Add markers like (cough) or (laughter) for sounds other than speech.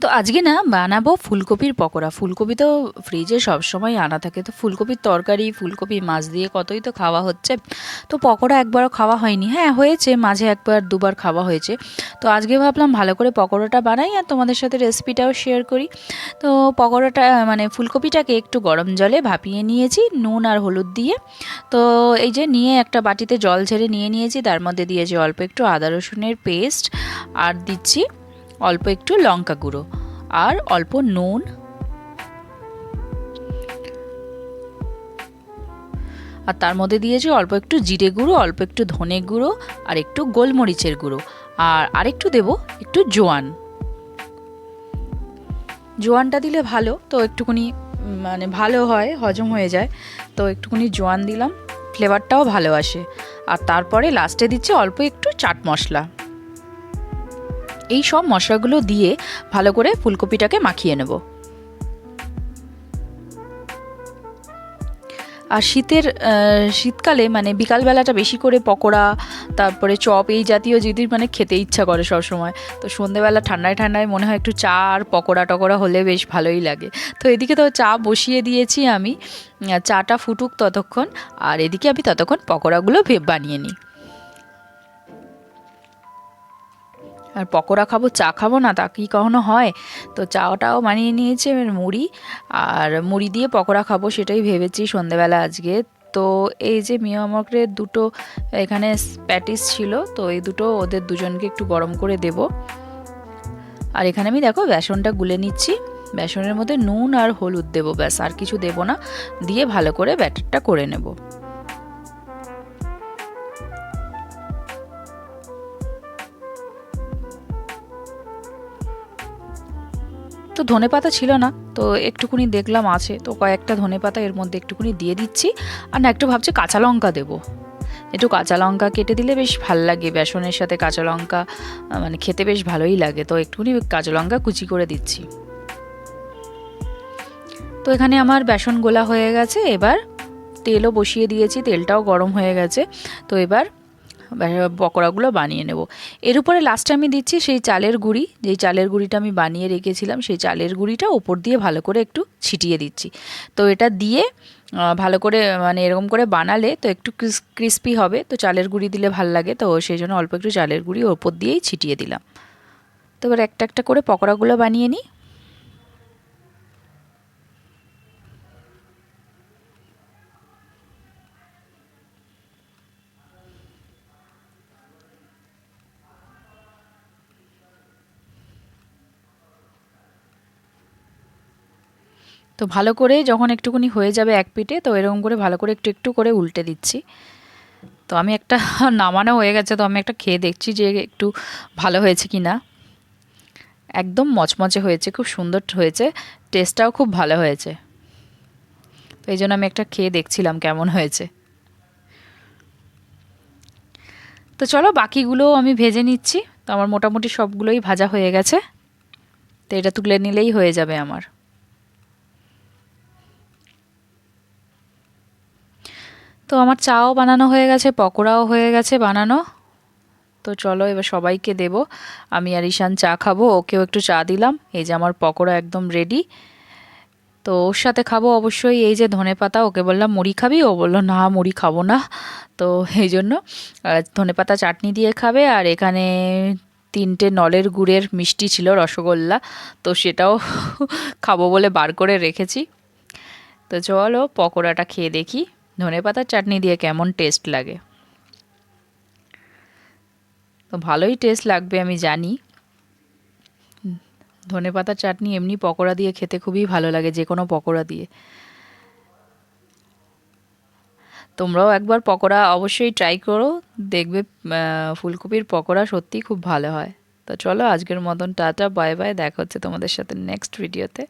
তো আজকে না বানাবো ফুলকপির পকোড়া। ফুলকপি তো ফ্রিজে সবসময় আনা থাকে। তো ফুলকপির তরকারি, ফুলকপি মাছ দিয়ে কতই তো খাওয়া হচ্ছে। তো পকোড়া একবারও খাওয়া হয়নি। হ্যাঁ হয়েছে, মাঝে একবার, দুবার খাওয়া হয়েছে। তো আজকে ভাবলাম ভালো করে পকোড়াটা বানাই আর তোমাদের সাথে রেসিপিটাও শেয়ার করি। তো পকোড়াটা মানে ফুলকপিটাকে একটু গরম জলে ভাপিয়ে নিয়েছি, নুন আর হলুদ দিয়ে। তো এই যে নিয়ে একটা বাটিতে জল ঝেড়ে নিয়ে নিয়েছি, তার মধ্যে দিয়েছি অল্প একটু আদা রসুনের পেস্ট আর দিচ্ছি। অল্প একটু লঙ্কা গুঁড়ো আর অল্প নুন। আর তার মধ্যে দিয়েছি অল্প একটু জিরে গুঁড়ো, অল্প একটু ধনে গুঁড়ো আর একটু গোলমরিচের গুঁড়ো। আর আরেকটু দেব একটু জোয়ান। জোয়ানটা দিলে ভালো, তো একটুখানি মানে ভালো হয়, হজম হয়ে যায়। তো একটুখানি জোয়ান দিলাম, ফ্লেভারটাও ভালো আসে। আর তারপরে লাস্টে দিচ্ছে অল্প একটু চাট মশলা। এই সব মশলাগুলো দিয়ে ভালো করে ফুলকপিটাকে মাখিয়ে নেব। আর শীতের শীতকালে মানে বিকালবেলাটা বেশি করে পকোড়া, তারপরে চপ এই জাতীয় যদি মানে খেতে ইচ্ছা করে সবসময়, তো সন্ধেবেলা ঠান্ডায় ঠান্ডায় মনে হয় একটু চা আর পকোড়া টকোড়া হলে বেশ ভালোই লাগে। তো এদিকে তো চা বসিয়ে দিয়েছি আমি চাটা ফুটুক ততক্ষণ, আর এদিকে আমি ততক্ষণ পকোড়াগুলো বানিয়ে নিই। আর পকোড়া খাব, চা খাব না, তা কি কখনো হয়? তো চাটাও বানিয়ে নিয়েছি মুড়ি। আর মুড়ি দিয়ে পকোড়া খাব সেটাই ভেবেছি সন্ধেবেলা আজকে। তো এই যে মিয়ামকরের দুটো এখানে প্যাটিস ছিল, তো এই দুটো ওদের দুজনকে একটু গরম করে দেব। আর এখানে আমি দেখো বেসনটা গুলে নিচ্ছি। বেসনের মধ্যে নুন আর হলুদ দেবো, ব্যাস, আর কিছু দেবো না। দিয়ে ভালো করে ব্যাটারটা করে নেব। তো ধনে পাতা ছিল না, তো একটুকুনি দেখলাম আছে, তো কয়েকটা ধনে পাতা এর মধ্যে একটুকুনি দিয়ে দিচ্ছি। আর না, একটু ভাবছি কাঁচা লঙ্কা দেবো। একটু কাঁচা লঙ্কা কেটে দিলে বেশ ভালো লাগে, বেসনের সাথে কাঁচা লঙ্কা মানে খেতে বেশ ভালোই লাগে। তো একটুকুনি কাঁচা লঙ্কা কুচি করে দিচ্ছি। তো এখানে আমার বেসন গোলা হয়ে গেছে, এবার তেলও বসিয়ে দিয়েছি, তেলটাও গরম হয়ে গেছে। তো এবার পকোড়াগুলো বানিয়ে নেব। এর উপরে লাস্টে আমি দিচ্ছি সেই চালের গুঁড়ি। যেই চালের গুঁড়িটা আমি বানিয়ে রেখেছিলাম, সেই চালের গুঁড়িটা ওপর দিয়ে ভালো করে একটু ছিটিয়ে দিচ্ছি। তো এটা দিয়ে ভালো করে মানে এরকম করে বানালে তো একটু ক্রিস্পি হবে। তো চালের গুঁড়ি দিলে ভালো লাগে। তো সেই জন্য অল্প একটু চালের গুঁড়ি ওপর দিয়েই ছিটিয়ে দিলাম। তো এবার একটা একটা করে পকোড়াগুলো বানিয়ে নিই। তো ভালো করে যখন একটুখানি হয়ে যাবে এক পিঠে, তো এরকম করে ভালো করে একটু একটু করে উল্টে দিচ্ছি। তো আমি একটা (laughs) নামানো হয়ে গেছে, তো আমি একটা খেয়ে দেখছি যে একটু ভালো হয়েছে কি না একদম মচমচে হয়েছে, খুব সুন্দর হয়েছে টেস্টটাও খুব ভালো হয়েছে। তো এই জন্য আমি একটা খেয়ে দেখছিলাম কেমন হয়েছে। তো চলো বাকিগুলোও আমি ভেজে নিচ্ছি। তো আমার মোটামুটি সবগুলোই ভাজা হয়ে গেছে। তো এটা তুলে নিলেই হয়ে যাবে আমার। তো আমার চাও বানানো হয়ে গেছে, পকোড়াও হয়ে গেছে বানানো। তো চলো এবার সবাইকে দেব। আমি আর ঈশান চা খাব, ওকেও একটু চা দিলাম। এই যে আমার পকোড়া একদম রেডি তো ওর সাথে খাব অবশ্যই এই যে ধনে পাতা, ওকে বললাম, মুড়ি খাবি? ও বলল, না, মুড়ি খাব না। তো এই জন্য ধনে পাতা চাটনি দিয়ে খাবে। আর এখানে তিনটে নলের গুড়ের মিষ্টি ছিল, রসগোল্লা। তো সেটাও (laughs) খাব বলে বার করে রেখেছি। তো চলো পকোড়াটা খেয়ে দেখি। ধনে পাতার চাটনি দিয়ে কেমন টেস্ট লাগে? তো ভালোই টেস্ট লাগবে, আমি জানি। ধনে পাতার চাটনি এমনি পকোড়া দিয়ে খেতে খুবই ভালো লাগে, যে কোনো পকোড়া দিয়ে। তোমরাও একবার পকোড়া অবশ্যই ট্রাই করো, দেখবে ফুলকপির পকোড়া সত্যিই খুব ভালো হয়। তো চলো আজকের মতন টাটা বাই বাই দেখা হচ্ছে তোমাদের সাথে নেক্সট ভিডিওতে